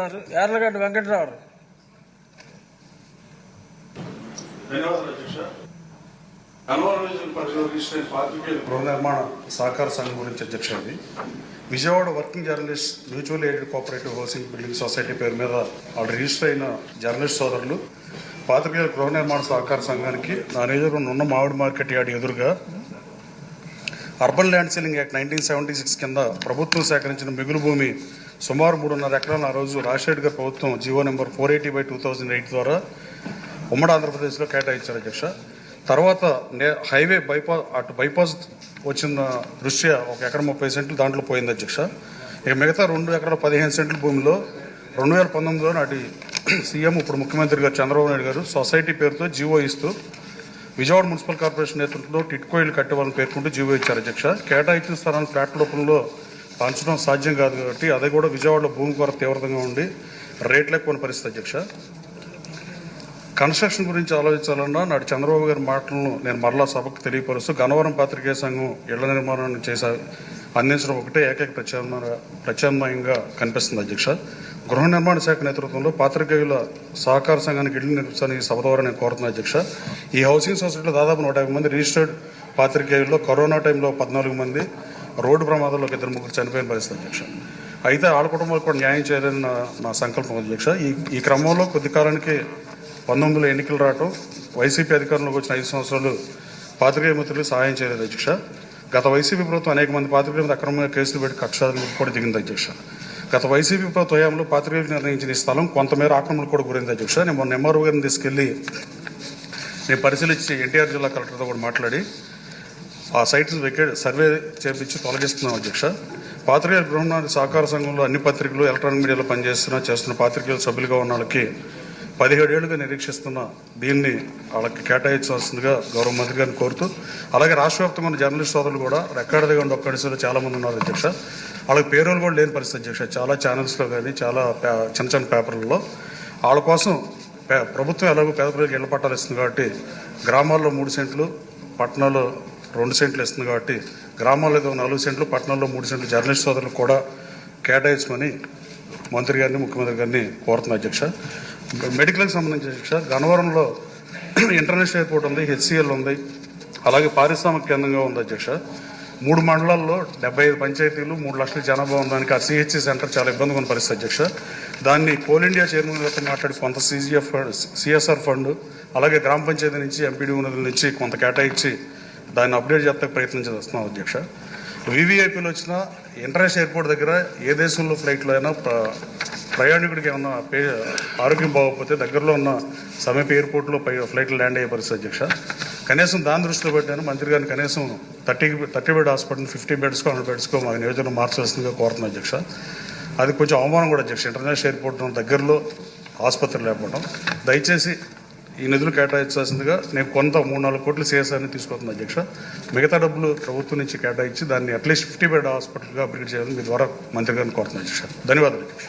మాట్లాడుతున్నారు యార్లగడ్డ వెంకటరావు. గృహనిర్మాణ గృహ నిర్మాణ సహకార సంఘం గురించి అధ్యక్ష ఇది. Vijayawada working journalist mutual aided cooperative housing building society పేరు మీద వాళ్ళు రిజిస్టర్ అయిన జర్నలిస్ట్ సోదరులు. పాతికేయుల గృహ నిర్మాణ సహకార సంఘానికి నా నియోజకవర్గంలో ఉన్న మామిడి మార్కెట్ యార్డ్ ఎదురుగా urban land ceiling act nineteen seventy six కింద ప్రభుత్వం సేకరించిన మిగులు భూమి సుమారు మూడున్నర ఎకరాలను ఆ రోజు రాజశేఖర్ గారి ప్రభుత్వం GO number four eighty by two thousand eight ద్వారా ఉమ్మడి ఆంధ్రప్రదేశ్లో కేటాయించారు అధ్యక్ష. తర్వాత నే- హైవే బైపాస్ అటు బైపాస్ వచ్చిన దృష్ట్యా ఒక ఎకరం ముప్పై సెంట్లు దాంట్లో పోయింది అధ్యక్ష. ఇక మిగతా రెండు ఎకరాల పదిహేను సెంట్ల భూమిలో రెండు వేల పంతొమ్మిదిలో నాటి సీఎం ఇప్పుడు ముఖ్యమంత్రి గారు చంద్రబాబు నాయుడు గారు సొసైటీ పేరుతో జీవో ఇస్తూ విజయవాడ మున్సిపల్ కార్పొరేషన్ నేతృత్వంలో టిట్కోయిలు కట్టేవాళ్ళని పేర్కొంటూ జీవో ఇచ్చారు అధ్యక్ష. కేటాయించిన స్థలాన్ని ఫ్లాట్ రూపంలో పంచడం సాధ్యం కాదు కాబట్టి అది కూడా విజయవాడలో భూమి కొర తీవ్రంగా ఉండి రేట్లు ఎక్కువ పరిస్థితి అధ్యక్ష. కన్స్ట్రక్షన్ గురించి ఆలోచించాలన్నా నాటి చంద్రబాబు గారి మాటలను నేను మరలా సభకు తెలియపరుస్తూ గన్నవరం పాత్రికేయ సంఘం ఇళ్ళ నిర్మాణాన్ని చేశారు అందించడం ఒకటే ఏకైక ప్రత్యామ్నాయ ప్రత్యామ్నాయంగా కనిపిస్తుంది అధ్యక్ష. గృహ నిర్మాణ శాఖ నేతృత్వంలో పాత్రికేయుల సహకార సంఘానికి ఇళ్ళు నిర్మించాలని ఈ సభ ద్వారా నేను కోరుతున్నా అధ్యక్ష. ఈ హౌసింగ్ సొసైటీలో దాదాపు నూట యాభై మంది రిజిస్టర్డ్ పాత్రికేయుల్లో కరోనా టైంలో పద్నాలుగు మంది రోడ్డు ప్రమాదంలో ఇద్దరు ముగ్గురు చనిపోయిన పరిస్థితి అధ్యక్ష. అయితే ఆడ కుటుంబాలకు కూడా న్యాయం చేయాలని నా నా సంకల్పం అధ్యక్ష. ఈ ఈ క్రమంలో కొద్ది కాలానికి పంతొమ్మిదిలో ఎన్నికలు రావటం వైసీపీ అధికారంలోకి వచ్చిన ఐదు సంవత్సరాలు పాత్రికేయ మిత్రులు సహాయం చేయలేదు అధ్యక్ష. గత వైసీపీ ప్రభుత్వం అనేక మంది పాత్రికేయుల మీద అక్రమంగా కేసులు పెట్టి కక్షాలను కూడా దిగింది అధ్యక్ష. గత వైసీపీ ప్రభుత్వ హయాంలో పాత్రికేయులు నిర్ణయించిన ఈ స్థలం కొంతమేర ఆక్రమణకు కూడా గురైంది అధ్యక్ష. నేను మొన్న ఎంఆర్ఓ గారిని తీసుకెళ్ళి నేను పరిశీలించి ఎన్టీఆర్ జిల్లా కలెక్టర్తో కూడా మాట్లాడి ఆ సైట్ సర్వే చేపించి తొలగిస్తున్నాం అధ్యక్ష. పాత్రికేయుల బృహన్నాది సహకార సంఘంలో అన్ని పత్రికలు ఎలక్ట్రానిక్ మీడియాలో పనిచేస్తున్న చేస్తున్న పాత్రికేయుల సభ్యులుగా ఉన్న వాళ్ళకి పదిహేడేళ్ళుగా నిరీక్షిస్తున్న దీన్ని వాళ్ళకి కేటాయించాల్సిందిగా గౌరవ మంత్రి గారిని కోరుతూ అలాగే రాష్ట్ర వ్యాప్తంగా జర్నలిస్ట్ సోదరులు కూడా రెక్కాడదిగా ఉండి ఒక్కడిసలో చాలామంది ఉన్నారు అధ్యక్ష. వాళ్ళకి పేరోలు కూడా లేని పరిస్థితి అధ్యక్ష. చాలా ఛానల్స్లో కానీ చాలా చిన్న చిన్న పేపర్లలో వాళ్ళ కోసం పే- ప్రభుత్వం ఎలాగో పేద ప్రజలకు ఇళ్ళ పట్టాలు ఇస్తుంది కాబట్టి గ్రామాల్లో మూడు సెంట్లు పట్టణాల్లో రెండు సెంట్లు ఇస్తుంది కాబట్టి గ్రామాల్లో ఏదో నాలుగు సెంట్లు పట్టణాల్లో మూడు సెంట్లు జర్నలిస్ట్ సోదరులకు కూడా కేటాయించమని మంత్రి గారిని ముఖ్యమంత్రి గారిని కోరుతున్నా అధ్యక్ష. మెడికల్కి సంబంధించిన శిక్ష. గన్నవరంలో ఇంటర్నేషనల్ ఎయిర్పోర్ట్ ఉంది హెచ్సిఎల్ ఉంది అలాగే పారిశ్రామిక కేంద్రంగా ఉంది అధ్యక్ష. మూడు మండలాల్లో డెబ్బై ఐదు పంచాయతీలు మూడు లక్షల జనాభా ఉందానికి ఆ సిహెచ్సి సెంటర్ చాలా ఇబ్బందిగా ఉన్న పరిస్థితి అధ్యక్ష. దాన్ని కోల్ ఇండియా చైర్మన్ గారితో మాట్లాడి కొంత సీజీఎఫ్ సిఎస్ఆర్ ఫండ్ అలాగే గ్రామ పంచాయతీ నుంచి ఎంపీడీ ఉన్నతుల నుంచి కొంత కేటాయించి దాన్ని అప్డేట్ చేస్తే ప్రయత్నం చేస్తున్నాం అధ్యక్ష. వివిఐపీలు వచ్చిన ఇంటర్నేషనల్ ఎయిర్పోర్ట్ దగ్గర ఏ దేశంలో ఫ్లైట్లో అయినా ప్రయాణికుడికి ఏమన్నా పే ఆరోగ్యం బాగోకపోతే దగ్గరలో ఉన్న సమీప ఎయిర్పోర్ట్లో పై ఫ్లైట్లు ల్యాండ్ అయ్యే పరిస్థితి అధ్యక్ష. కనీసం దాని దృష్టిలో పెట్టాను. మంత్రి గారిని కనీసం thirty thirty bed hospital fifty బెడ్స్కో hundred బెడ్స్కో మా నియోజకవర్గం మార్చాల్సిందిగా కోరుతున్నాను అధ్యక్ష. అది కొంచెం అవమానం కూడా అధ్యక్ష. ఇంటర్నేషనల్ ఎయిర్పోర్ట్ దగ్గరలో ఆసుపత్రి లేకపోవడం. దయచేసి ఈ నిధులు కేటాయించాల్సిందిగా నేను కొంత మూడు నాలుగు కోట్లు సిఎస్ఆర్ని తీసుకొస్తున్నాను అధ్యక్ష. మిగతా డబ్బులు ప్రభుత్వం నుంచి కేటాయించి దాన్ని అట్లీస్ట్ ఫిఫ్టీ బెడ్ హాస్పిటల్గా అప్గ్రేడ్ చేయాలని మీ ద్వారా మంత్రి గారిని కోరుతున్నాను అధ్యక్ష. ధన్యవాదాలు అధ్యక్ష.